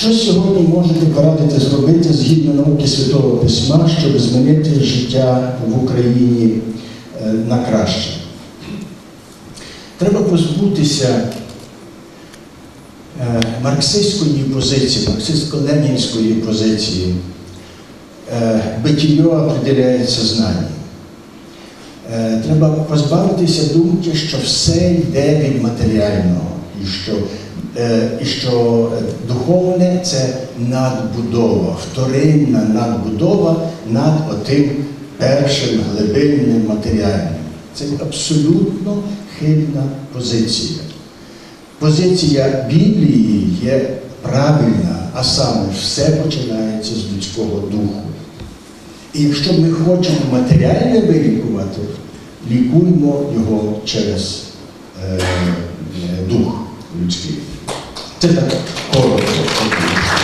Що сьогодні можете порадити зробити згідно науки Святого Письма, щоб змінити життя в Україні е, на краще? Треба позбутися е, марксистської позиції, марксистсько-ленінської позиції. Е, Битіє определяє сознання. Е, Треба позбавитися думки, що все йде від матеріального, і що, і що е, духовне це надбудова, вторинна надбудова над отим першим глибинним матеріальним. Це абсолютно хибна позиція. Позиція Біблії є правильна, а саме все починається з людського духу. І якщо ми хочемо матеріальне вилікувати, лікуємо його через е, е, дух людський. 真的过了很多